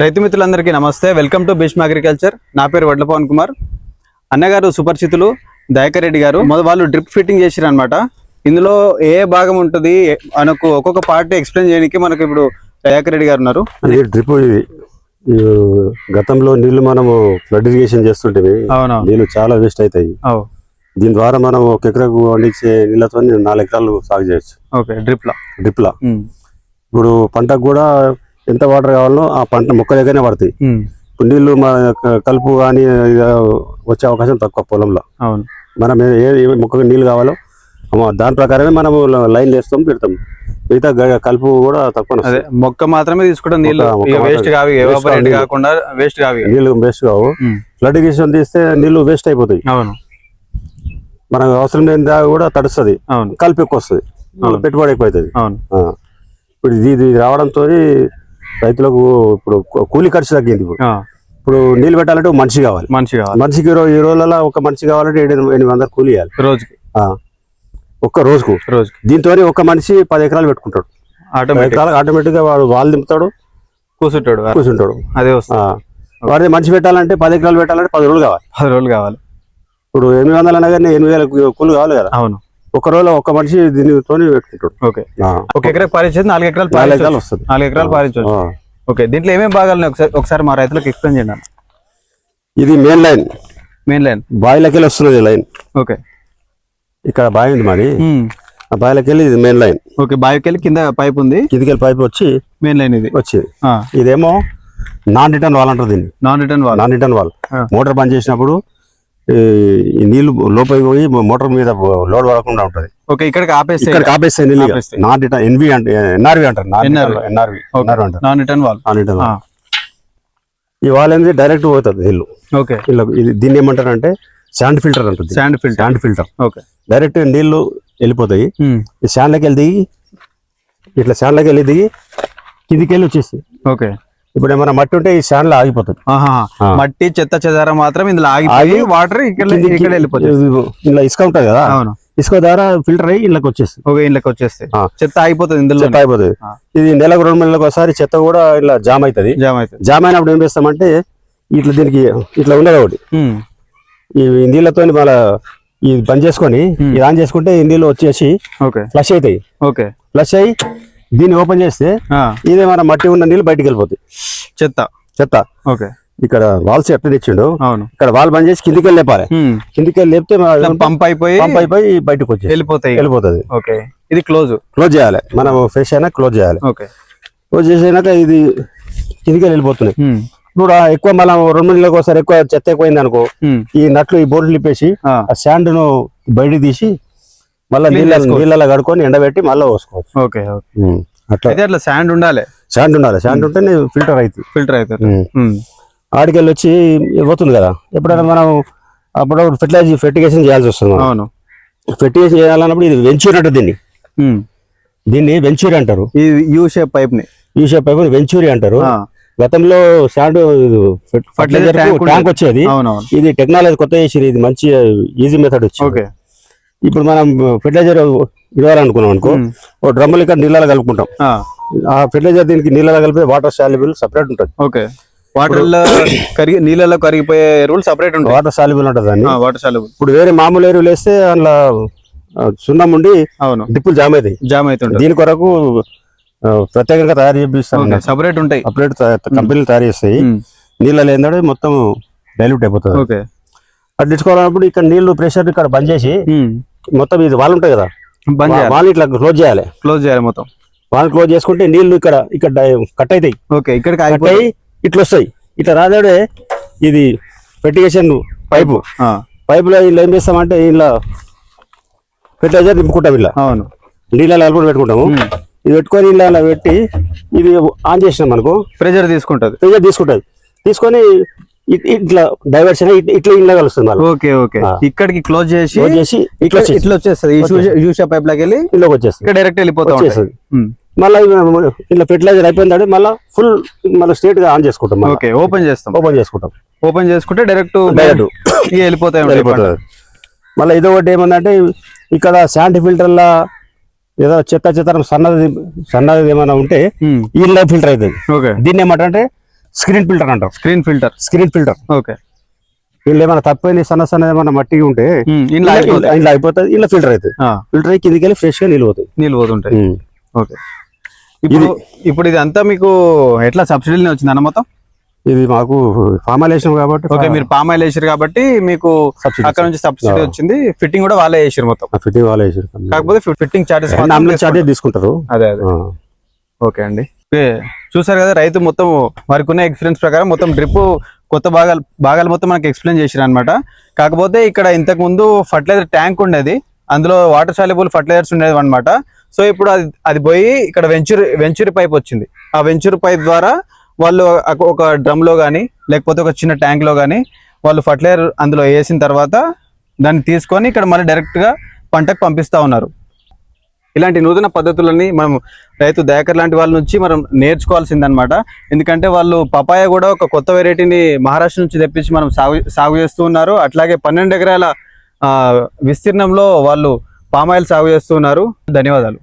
రైతు మిత్రులందరికీ నమస్తే. వెల్కమ్ టు భీష్మ అగ్రికల్చర్ నా పేరు వడ్ల పవన్ కుమార్. అన్నగారు సుపరిచితులు దయాకర్ రెడ్డి గారు వాళ్ళు డ్రిప్ ఫిట్టింగ్ చేసిరు అనమాట ఇందులో ఏ ఏ భాగం ఉంటుంది? మనకు ఒక్కొక్క పార్ట్ ఎక్స్ప్లెయిన్ చేయడానికి మనకు ఇప్పుడు దయాకర్ రెడ్డి గారు ఉన్నారు. డ్రిప్ ఇది గతంలో నీళ్ళు మనము ఫ్లడ్ ఇరిగేషన్ చేస్తుంటే నీళ్ళు చాలా వేస్ట్ అవుతాయి అవు. దీని ద్వారా మనం ఒక ఎకరకు పండించే నీళ్ళతో నాలుగు ఎకరాలు సాగు చేయొచ్చు. ఓకే డ్రిప్ లా డ్రిప్ లా ఇప్పుడు పంటకు కూడా ఎంత వాటర్ కావాలో ఆ పంట మొక్క దగ్గరనే పడతాయి. ఇప్పుడు నీళ్ళు మన కలుపు కానీ వచ్చే అవకాశం తక్కువ పొలంలో. అవును. మనం ఏ మొక్కకు నీళ్ళు కావాలో దాని ప్రకారమే మనము లైన్ వేస్తాం పెడతాం. మిగతా కలుపు కూడా తక్కువ అదే మొక్క మాత్రమే తీసుకుంటాం నీళ్ళు వేస్ట్. కావి ఎవాపరేట్ కాకుండా వేస్ట్ కావి వేస్ట్ కావు. ఫ్లడ్ ఇరిగేషన్ తీస్తే నీళ్ళు వేస్ట్ అయిపోతాయి. అవును. మనకు అవసరం లేని దాకా కూడా తడుస్తుంది. కలిపి ఎక్కువ వస్తుంది. పెట్టుబడి ఎక్కువ అవుతుంది అవును. ఇప్పుడు ఇది ఇది రావడంతో రైతులకు ఇప్పుడు కూలీ ఖర్చు తగ్గింది ఇప్పుడు. ఇప్పుడు నీళ్ళు పెట్టాలంటే మనిషి కావాలి. మనిషి కావాలి. మనిషికి ఈ రోజులలో ఒక మనిషి కావాలంటే ఏడు ఎనిమిది వందలు కూలీ ఇవ్వాలి. రోజుకి. ఆ. ఒక్క రోజుకు. రోజుకి. దీంతో ఒక మనిషి పది ఎకరాలు పెట్టుకుంటాడు. ఆటోమేటిక్గా వాడు వాళ్ళు దింపుతాడు. కూర్చుంటాడు కూర్చుంటాడు అదే. వాడిది మనిషి పెట్టాలంటే పది ఎకరాలు పెట్టాలంటే పది రోజులు కావాలి. పది రోజులు కావాలి. ఇప్పుడు ఎనిమిది వందలు అనగానే ఎనిమిది వేల కూలి కావాలి కదా. అవును. ఒక రోజులో ఒక మనిషి దీనితో పెట్టుకుంటాడు. ఓకే. ఒక ఎకరా పారించేది నాలుగు ఎకరాలు నాలుగు ఎకరాలు వస్తుంది. నాలుగు ఎకరాలు పారించవచ్చు. ఓకే. దీంట్లో ఏమేమి భాగాలు ఒకసారి ఒకసారి మా రైతులకు ఎక్స్ప్లెయిన్ చేయండి ఇది మెయిన్ లైన్. Main line. బాయిలకి వస్తున్నది లైన్. ఓకే. ఇక్కడ బావి ఉంది మాది. ఆ బాయిలకి వెళ్ళి ఇది మెయిన్ లైన్. ఓకే. బావికి వెళ్ళి కింద పైప్ ఉంది. కిందికి పైప్ వచ్చి మెయిన్ లైన్ ఇది. వచ్చేది. ఇదేమో నాన్ రిటర్న్ వాల్ అంటారు దీన్ని. Non return valve. Non return valve. Motor బంద్ చేసినప్పుడు నీళ్ళు లోపలికి పోయి మోటార్ మీద లోడ్ పడకుండా ఉంటది. ఓకే ఇక్కడికి ఆపేస్తే ఇక్కడ ఆపేస్తాయి నీళ్ళు. నాన్ రిటర్న్ ఎన్వి అంటే ఎన్ఆర్వి అంటారు. ఎన్ఆర్వి అంటారు. Non return valve non return ఈ వాల్ అనేది డైరెక్ట్ పోతుంది నీళ్ళు ఓకే. ఇలా ఇది దీన్ని ఏమంటారు అంటే శాండ్ ఫిల్టర్ అంటుంది. Sand filter sand filter okay. Direct నీళ్ళు వెళ్ళిపోతాయి. ఈ శాండ్లకి వెళ్ళి దిగి ఇట్లా శాండ్లకి వెళ్ళి దిగి కిందికి వెళ్ళి వచ్చేసి ఓకే. ఇప్పుడు ఏమైనా మట్టి ఉంటే ఈ శాండ్లో ఆగిపోతుంది. ఆహా. ఆ. మట్టి చెత్త చెదారం మాత్రం ఇందులో ఆగి వాటర్ ఇక్కడ ఇక్కడ వెళ్ళిపోతుంది ఇలా ఇసుక ఉంటుంది కదా? అవును. ఇసుక ద్వారా ఫిల్టర్ అయ్యి ఇళ్ళకి వచ్చేస్తుంది. ఓకే ఇంట్లోకి వచ్చేస్తాయి. చెత్త ఆగిపోతుంది ఇందులో చెత్త అయిపోతుంది. ఇది నెలకు రెండు నెలలకు ఒకసారి చెత్త కూడా ఇలా జామ్ అవుతుంది. జామ్ అవుతుంది. జామ్ అయినప్పుడు ఏం చేస్తామంటే ఇట్లా దీనికి ఇట్లా ఉండదు ఒకటి. ఈ నీళ్ళతో మళ్ళా ఇది బంద్ చేసుకొని. ఇది ఆన్ చేసుకుంటే ఈ నీళ్ళు వచ్చేసి ఫ్లష్ అవుతాయి. ఓకే. ఫ్లష్ అయ్యి దీన్ని ఓపెన్ చేస్తే ఆ, ఇదే మన మట్టి ఉన్న నీళ్ళు బయటికి వెళ్ళిపోతాయి. చెత్త. చెత్త. ఓకే. ఇక్కడ వాల్స్ ఎట్లా తెచ్చిండు. అవును. ఇక్కడ వాల్ బంద్ చేసి కిందికి వెళ్ళి లేపాలి. కిందికి వెళ్ళి లేపితే పంప్ అయిపోయి పంప్ అయిపోయి బయటకు వచ్చేసి వెళ్ళిపోతాయి. వెళ్ళిపోతుంది. ఓకే. ఇది క్లోజ్. క్లోజ్ చేయాలి. మనం ఫ్రెష్ అయినా క్లోజ్ చేయాలి. ఓకే. క్లోజ్ చేసినాక ఇది కిందికి వెళ్ళి వెళ్ళిపోతున్నాయి. ఇప్పుడు ఎక్కువ మనం రెండు నెలలకు ఒకసారి ఎక్కువ చెత్త ఎక్కువైంది అనుకో. ఈ నట్లు ఈ బోర్డు లిప్పేసి ఆ, ఆ శాండ్ను బయటికి తీసి మళ్ళీ నీళ్ళ. నీళ్ళలో కడుక్కొని ఎండబెట్టి మళ్ళీ పోసుకోవచ్చు. ఓకే. అట్లా. అయితే అట్లా శాండ్ ఉండాలి? శాండ్ ఉండాలి. శాండ్ ఉంటేనే ఫిల్టర్ అవుతుంది ఫిల్టర్ అవుతుంది. ఆడికెళ్ళి వచ్చి పోతుంది కదా? ఎప్పుడైనా మనం అప్పుడు ఫెర్టిలైజర్ ఫెర్టిగేషన్ చేయాల్సి వస్తుంది అవును. ఫెర్టిగేషన్ చేయాలన్నప్పుడు ఇది వెంచూర్ అంటారు దీన్ని. దీన్ని వెంచూరి అంటారు ఈ యూ షేప్ పైప్ని ఈ షేప్ అయిపోయి వెంచూరి అంటారు. గతంలో శాండ్ ఫర్టిలైజర్. ట్యాంక్ వచ్చేది. ఇది టెక్నాలజీ కొత్త చేసి ఇది మంచి ఈజీ మెథడ్ వచ్చింది. ఓకే. ఇప్పుడు మనం ఫెర్టిలైజర్ ఇవ్వాలనుకున్నాం అనుకో. ఓ డ్రమ్ములు ఇక్కడ నీళ్ళలో కలుపుకుంటాం. ఆ, ఫెర్టిలైజర్ దీనికి నీళ్ళలో కలిపి వాటర్ సాల్యుబుల్ సపరేట్ ఉంటుంది. ఓకే. వాటర్లో కరిగి నీళ్ళలో కరిగిపోయే ఎరువులు సపరేట్ ఉంటాయి. వాటర్ సాల్యుబుల్ ఉంటుంది దాన్ని. వాటర్ చాలు ఇప్పుడు వేరే మామూలు ఎరువులు వేస్తే అందులో సున్నం ఉండి అవును. డిప్పులు జామ్ అవుతాయి. జామ్ అవుతుంటుంది దీని కొరకు ప్రత్యేకంగా తయారు చేపిస్తాను సపరేట్ ఉంటాయి. సపరేట్ కంపెనీలు తయారు చేస్తాయి. నీళ్ళలో ఏంటంటే మొత్తం డైల్యూట్ అయిపోతుంది. ఓకే. అది తెచ్చుకోవాలన్నప్పుడు ఇక్కడ నీళ్ళు ప్రెషర్ ఇక్కడ బంద్ చేసి. మొత్తం ఇది వాళ్ళు ఉంటాయి కదా బంద్ చేయాలి. వాళ్ళు ఇట్లా క్లోజ్ చేయాలి. క్లోజ్ చేయాలి మొత్తం. వాళ్ళు క్లోజ్ చేసుకుంటే నీళ్ళు ఇక్కడ ఇక్కడ కట్ అవుతాయి. ఓకే కట్ ఆగిపోయి అయ్యి ఇట్లా వస్తాయి. ఇట్లా రాదాడే ఇది ఫెర్టిగేషన్ పైపు. పైపులో ఇలా ఏం చేస్తామంటే ఇలా ఫెర్టిలైజర్ నింపుకుంటాం ఇలా అవును. నీళ్ళలో కలుపుకొని పెట్టుకుంటాము. ఇది పెట్టుకొని ఇలా పెట్టి ఇది ఆన్ చేసినాం అనుకో ప్రెజర్ తీసుకుంటది. ప్రెషర్ తీసుకుంటుంది. తీసుకొని ఇట్లా డైవర్షన్ ఇట్లా ఇలా కలుస్తుంది మళ్ళీ. Okay okay. ఇక్కడికి క్లోజ్ చేసి చేసి ఇట్లా ఇట్లా వచ్చేసి ఇట్లా వచ్చేస్తుంది. ఈ యూ షేప్ పైప్లోకి వెళ్ళి ఇల్లోకి వచ్చేస్తుంది. డైరెక్ట్ వెళ్ళిపోతా వచ్చేస్తుంది. మళ్ళీ ఇట్లా ఫెర్టిలైజర్ అయిపోయిందంటే మళ్ళీ ఫుల్ మళ్ళీ స్ట్రేట్గా ఆన్ చేసుకుంటాం ఓకే ఓపెన్ చేస్తాం. ఓపెన్ చేసుకుంటాం. ఓపెన్ చేసుకుంటే డైరెక్ట్. ఇక వెళ్ళిపోతాయి వెళ్ళిపోతుంది మళ్ళీ ఇది ఒకటి ఏమందంటే ఇక్కడ శాండ్ ఫిల్టర్లా ఏదో చెత్త చెత్త సన్నది సన్నది ఏమైనా ఉంటే. ఈ ఫిల్టర్ అవుతుంది దీన్ని ఏమంటే స్క్రీన్ ఫిల్టర్ అంటారు. Screen filter. Screen filter. Okay. వీళ్ళు ఏమైనా తప్పైన సన్న సన్న ఏమైనా మట్టి ఉంటే ఇంట్లో అయిపోతుంది ఇంట్లో ఫిల్టర్ అవుతుంది ఫిల్టర్ అయ్యి కిందికి వెళ్ళి ఫ్రెష్గా నీళ్ళు పోతాయి నీళ్ళు పోతుంటాయి ఓకే. ఇప్పుడు ఇప్పుడు ఇది అంతా మీకు ఎట్లా సబ్సిడీలోనే వచ్చింది అన్న మొత్తం? ఇది మాకు ఫామ్ వేసాం కాబట్టి ఓకే మీరు పామ్ ఆయిల్ వేసారు కాబట్టి మీకు సబ్సిడీ అక్కడ నుంచి సబ్సిడీ వచ్చింది. ఫిట్టింగ్ కూడా వాళ్ళే వేసారు మొత్తం. ఫిట్ వాళ్ళు వేసారు కాకపోతే ఫిట్టింగ్ చార్జెస్ చార్జెస్ తీసుకుంటారు. అదే అదే. ఓకే అండి. చూసారు కదా రైతు మొత్తం వారికి ఉన్న ఎక్స్పీరియన్స్ ప్రకారం మొత్తం డ్రిప్ కొత్త భాగాలు భాగాలు మొత్తం మనకి ఎక్స్ప్లెయిన్ చేసిన అనమాట కాకపోతే ఇక్కడ ఇంతకు ముందు ఫర్టిలైజర్ ట్యాంక్ ఉండేది. అందులో వాటర్ సాల్యుబుల్ ఫర్టిలైజర్స్ ఉండేది అనమాట సో ఇప్పుడు అది అది పోయి ఇక్కడ వెంచూర్ వెంచూరి పైప్ వచ్చింది. ఆ వెంచూర్ పైప్ ద్వారా వాళ్ళు ఒక- డ్రమ్లో కానీ లేకపోతే ఒక చిన్న ట్యాంక్లో కానీ వాళ్ళు ఫర్టిలైజర్ అందులో వేసిన తర్వాత దాన్ని తీసుకొని ఇక్కడ మళ్ళీ డైరెక్ట్గా పంటకు పంపిస్తా ఉన్నారు. ఇలాంటి నూతన పద్ధతులని మనం రైతు దయాకర్ లాంటి వాళ్ళ నుంచి మనం నేర్చుకోవాల్సిందనమాట. ఎందుకంటే వాళ్ళు పపాయ కూడా ఒక కొత్త వెరైటీని మహారాష్ట్ర నుంచి తెప్పించి మనం సాగు సాగు చేస్తూ ఉన్నారు. అట్లాగే పన్నెండు ఎకరాల విస్తీర్ణంలో వాళ్ళు పామాయిల్ సాగు చేస్తూ ఉన్నారు. ధన్యవాదాలు.